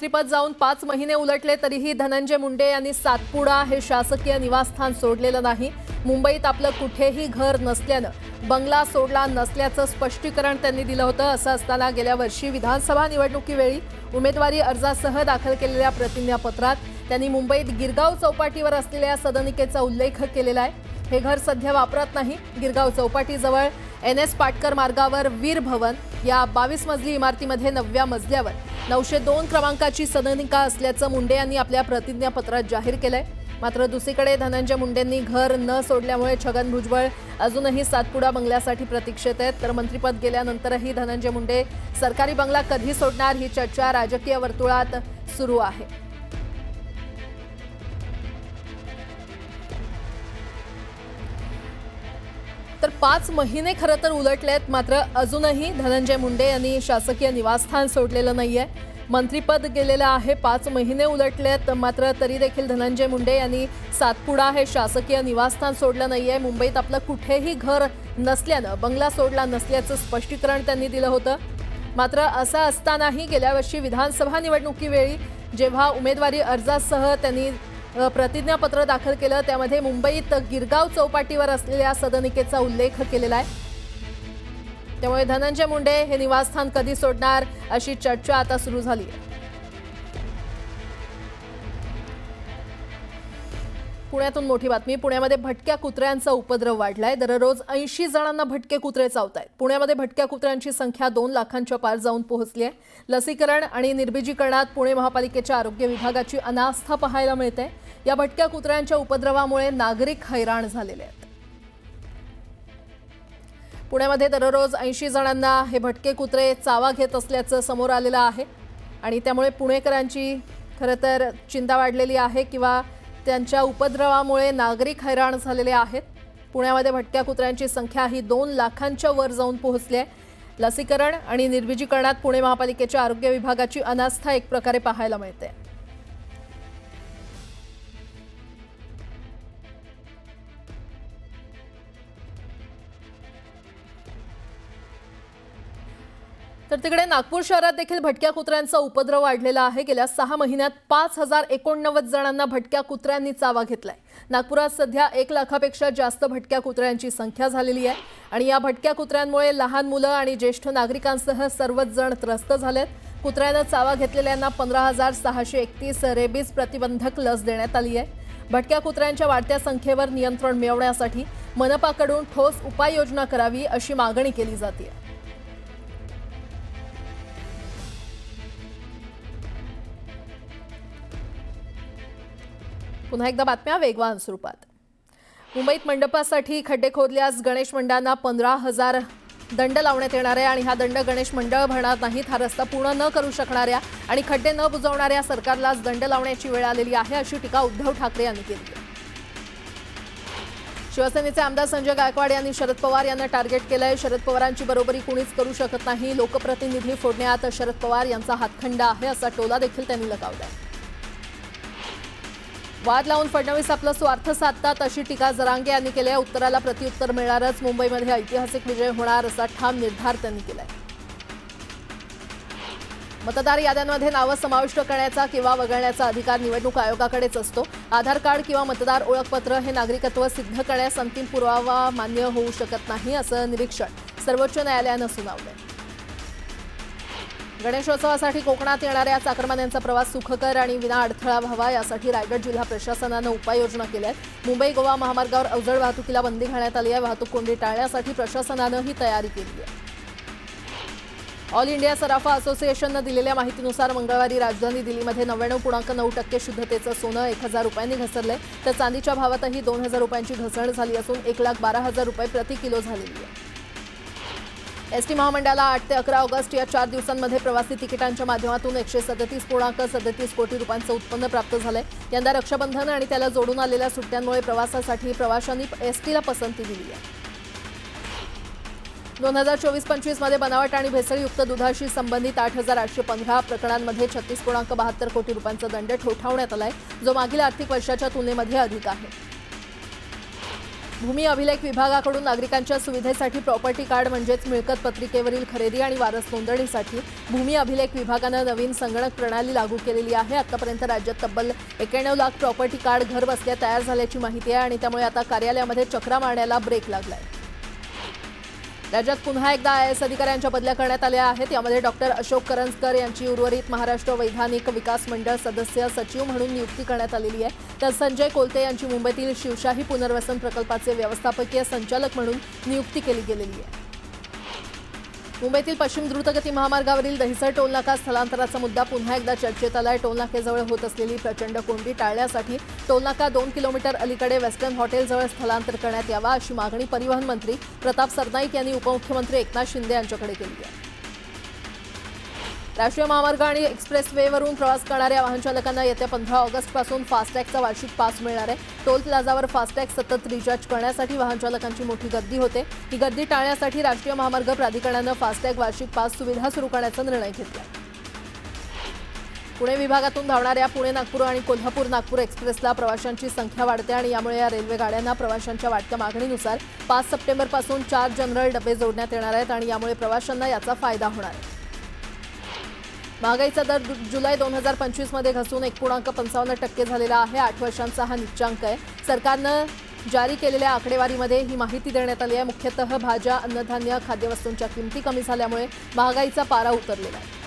मंत्रिपद जाऊन पाच महिने उलटले तरीही धनंजय मुंडे यांनी सातपुडा हे शासकीय निवासस्थान सोडलेलं नाही. मुंबईत आपलं कुठेही घर नसल्यानं बंगला सोडला नसल्याचं स्पष्टीकरण त्यांनी दिलं होतं. असं असताना गेल्या वर्षी विधानसभा निवडणुकीवेळी उमेदवारी अर्जासह दाखल केलेल्या प्रतिज्ञापत्रात त्यांनी मुंबईत गिरगाव चौपाटीवर असलेल्या सदनिकेचा उल्लेख केलेला आहे. हे घर सध्या वापरत नाही. गिरगाव चौपाटीजवळ एन एस पाटकर मार्गावर वीर भवन या बावीस मजली इमारतीमध्ये नवव्या मजल्यावर नऊशे दोन क्रमांकाची सदनिका असल्याचं मुंडे यांनी आपल्या प्रतिज्ञापत्रात जाहीर केलंय. मात्र दुसरीकडे धनंजय मुंडेंनी घर न सोडल्यामुळे छगन भुजबळ अजूनही सातपुडा बंगल्यासाठी प्रतीक्षेत आहेत. तर मंत्रिपद गेल्यानंतरही धनंजय मुंडे सरकारी बंगला कधी सोडणार ही चर्चा राजकीय वर्तुळात सुरू आहे. तर पाच महिने खरं तर उलटलेत मात्र अजूनही धनंजय मुंडे यांनी शासकीय निवासस्थान सोडलेलं नाहीये. मंत्रिपद गेलेलं आहे पाच महिने उलटलेत मात्र तरी देखील धनंजय मुंडे यांनी सातपुडा हे शासकीय निवासस्थान सोडलं नाहीये. मुंबईत आपलं कुठेही घर नसल्यानं बंगला सोडला नसल्याचं स्पष्टीकरण त्यांनी दिलं होतं. मात्र असं असतानाही गेल्या वर्षी विधानसभा निवडणुकीवेळी जेव्हा उमेदवारी अर्जासह त्यांनी प्रतिज्ञापत्र दाखल केलं. त्यामध्ये मुंबईत गिरगाव चौपाटीवर असलेल्या सदनिकेचा उल्लेख केलेला आहे. त्यामुळे धनंजय मुंडे हे निवासस्थान कधी सोडणार अशी चर्चा आता सुरू झाली आहे. पुण्यातून मोठी बातमी. पुण्यामध्ये भटक्या कुत्र्यांचा उपद्रव वाढलाय. दररोज ऐंशी जणांना भटके कुत्रे चावतायत. पुण्यामध्ये भटक्या कुत्र्यांची संख्या दोन लाखांच्या पार जाऊन पोहोचली आहे. लसीकरण आणि निर्बिजीकरणात पुणे महापालिकेच्या आरोग्य विभागाची अनास्था पाहायला मिळते. या भटक्या कुत्र्यांच्या उपद्रवामुळे नागरिक हैराण झालेले आहेत. पुण्यामध्ये दररोज ऐंशी जणांना हे भटके कुत्रे चावा घेत असल्याचं समोर आलेलं आहे. आणि त्यामुळे पुणेकरांची खरं तर चिंता वाढलेली आहे किंवा त्यांच्या उपद्रवामुळे नागरिक हैराण झालेले आहेत. पुण्यामध्ये भटक्या कुत्र्यांची संख्या ही दोन लाखांच्या वर जाऊन पोहोचली आहे. लसीकरण आणि निर्विजीकरणात पुणे महापालिकेच्या आरोग्य विभागाची अनास्था एक प्रकारे पाहायला मिळते. तर तिकडे नागपूर शहरात देखील भटक्या कुत्र्यांचा उपद्रव वाढलेला आहे. गेल्या सहा महिन्यात पाच हजार एकोणनव्वद जणांना भटक्या कुत्र्यांनी चावा घेतलाय. नागपुरात सध्या एक लाखापेक्षा जास्त भटक्या कुत्र्यांची संख्या झालेली आहे. आणि या भटक्या कुत्र्यांमुळे लहान मुलं आणि ज्येष्ठ नागरिकांसह सर्वच जण त्रस्त झालेत. कुत्र्यानं चावा घेतलेल्यांना पंधरा हजार सहाशे एकतीस रेबीज प्रतिबंधक लस देण्यात आली आहे. भटक्या कुत्र्यांच्या वाढत्या संख्येवर नियंत्रण मिळवण्यासाठी मनपाकडून ठोस उपाययोजना करावी अशी मागणी केली जाते पुन्हा एकदा बातम्या वेगवान स्वरूपात. मुंबईत मंडपासाठी खड्डे खोदल्यास गणेश मंडळांना पंधरा हजार दंड लावण्यात येणार आहे आणि हा दंड गणेश मंडळ भरणार नाहीत. हा रस्ता पूर्ण न करू शकणाऱ्या आणि खड्डे न बुजवणाऱ्या सरकारलाच दंड लावण्याची वेळ आलेली आहे अशी टीका उद्धव ठाकरे यांनी केली शिवसेनेचे आमदार संजय गायकवाड यांनी शरद पवार यांना टार्गेट केलंय. शरद पवारांची बरोबरी कुणीच करू शकत नाही. लोकप्रतिनिधी फोडण्यात शरद पवार यांचा हातखंडा आहे असा टोला देखील त्यांनी लगावलाय. वाद लावून फडणवीस आपला स्वार्थ साधतात अशी टीका जरांगे यांनी केली आहे. उत्तराला प्रत्युत्तर मिळणारच. मुंबईमध्ये ऐतिहासिक विजय होणार असा ठाम निर्धार त्यांनी केलाय. मतदार याद्यांमध्ये नावं समाविष्ट करण्याचा किंवा वगळण्याचा अधिकार निवडणूक आयोगाकडेच असतो. आधार कार्ड किंवा मतदार ओळखपत्र हे नागरिकत्व सिद्ध करण्यास अंतिम पुरावा मान्य होऊ शकत नाही असं निरीक्षण सर्वोच्च न्यायालयानं सुनावलंय. गणेशोत्सवासाठी कोकणात येणाऱ्या चाकरमान्यांचा प्रवास सुखकर आणि विना अडथळा व्हावा यासाठी रायगड जिल्हा प्रशासनानं उपाययोजना केल्या आहेत मुंबई गोवा महामार्गावर अवजड वाहतुकीला बंदी घालण्यात आली आहे. वाहतूक कोंडी टाळण्यासाठी प्रशासनानं ही तयारी केली आहे. ऑल इंडिया सराफा असोसिएशननं दिलेल्या माहितीनुसार मंगळवारी राजधानी दिल्लीमध्ये नव्याण्णव पूर्णांक नऊ टक्के शुद्धतेचं सोनं एक हजार रुपयांनी घसरलंय. तर चांदीच्या भावातही दोन हजार रुपयांची घसरण झाली असून एक लाख बारा हजार रुपये प्रति किलो झालेली आहे. एसटी महामंडळाला आठ ते अकरा ऑगस्ट या चार दिवसांमध्ये प्रवासी तिकिटांच्या माध्यमातून एकशे सदतीस पूर्णांक सदतीस कोटी रुपयांचं उत्पन्न प्राप्त झालंय. यंदा रक्षाबंधन आणि त्याला जोडून आलेल्या सुट्ट्यांमुळे प्रवासासाठी प्रवाशांनी एसटीला पसंती दिली आहे. दोन हजार चोवीस पंचवीसमध्ये बनावट आणि भेसळयुक्त दुधाशी संबंधित आठ हजार आठशे पंधरा प्रकरणांमध्ये छत्तीस पूर्णांक बहात्तर कोटी रुपयांचा दंड ठोठावण्यात आलाय जो मागील आर्थिक वर्षाच्या तुलनेमध्ये अधिक आहे. भूमी अभिलेख विभागाकडून नागरिकांच्या सुविधेसाठी प्रॉपर्टी कार्ड म्हणजेच मिळकत पत्रिकेवरील खरेदी आणि वारस नोंदणीसाठी भूमी अभिलेख विभागानं नवीन संगणक प्रणाली लागू केलेली आहे. आतापर्यंत राज्यात तब्बल एक्याण्णव लाख प्रॉपर्टी कार्ड घर बसल्या तयार झाल्याची माहिती आहे आणि त्यामुळे आता कार्यालयामध्ये चक्रा मारण्याला ब्रेक लागलाय. राज्यात पुन्हा एकदा आय एस अधिकाऱ्यांच्या बदल्या करण्यात आल्या आहेत. यामध्ये डॉक्टर अशोक करंजकर यांची उर्वरित महाराष्ट्र वैधानिक विकास मंडळ सदस्य सचिव म्हणून नियुक्ती करण्यात आलेली आहे. तर संजय कोलते यांची मुंबईतील शिवशाही पुनर्वसन प्रकल्पाचे व्यवस्थापकीय संचालक म्हणून नियुक्ती केली गेलेली आहे. मुंबईतील पश्चिम द्रुतगती महामार्गावरील दहिसर टोलनाका स्थलांतराचा मुद्दा पुन्हा एकदा चर्चेत आलाय. टोलनाकेजवळ होत असलेली प्रचंड कोंडी टाळण्यासाठी टोलनाका दोन किलोमीटर अलीकडे वेस्टर्न हॉटेलजवळ स्थलांतर करण्यात यावा अशी मागणी परिवहन मंत्री प्रताप सरनाईक यांनी उपमुख्यमंत्री एकनाथ शिंदे यांच्याकडे केली आहे. राष्ट्रीय महामार्ग आणि एक्सप्रेसवेवरून प्रवास करणाऱ्या वाहन चालकांना येत्या पंधरा ऑगस्टपासून फास्टॅगचा वार्षिक पास मिळणार आहे. टोल प्लाझावर फास्टॅग सतत रिचार्ज करण्यासाठी वाहन चालकांची मोठी गर्दी होते. ही गर्दी टाळण्यासाठी राष्ट्रीय महामार्ग प्राधिकरणानं फास्टॅग वार्षिक पास सुविधा सुरू करण्याचा निर्णय घेतला. पुणे विभागातून धावणाऱ्या पुणे नागपूर आणि कोल्हापूर नागपूर एक्सप्रेसला प्रवाशांची संख्या वाढते आणि यामुळे या रेल्वे गाड्यांना प्रवाशांच्या वाढत्या मागणीनुसार पाच सप्टेंबरपासून चार जनरल डबे जोडण्यात येणार आहेत आणि यामुळे प्रवाशांना याचा फायदा होणार आहे. महागाईचा दर जुलै दोन हजार पंचवीसमध्ये घसून एक पूर्णांक पंचावन्न टक्के झालेला आहे. आठ वर्षांचा हा निच्चांक आहे. सरकारनं जारी केलेल्या आकडेवारीमध्ये ही माहिती देण्यात आली आहे. मुख्यतः भाज्या अन्नधान्य खाद्यवस्तूंच्या किमती कमी झाल्यामुळे महागाईचा पारा उतरलेला आहे.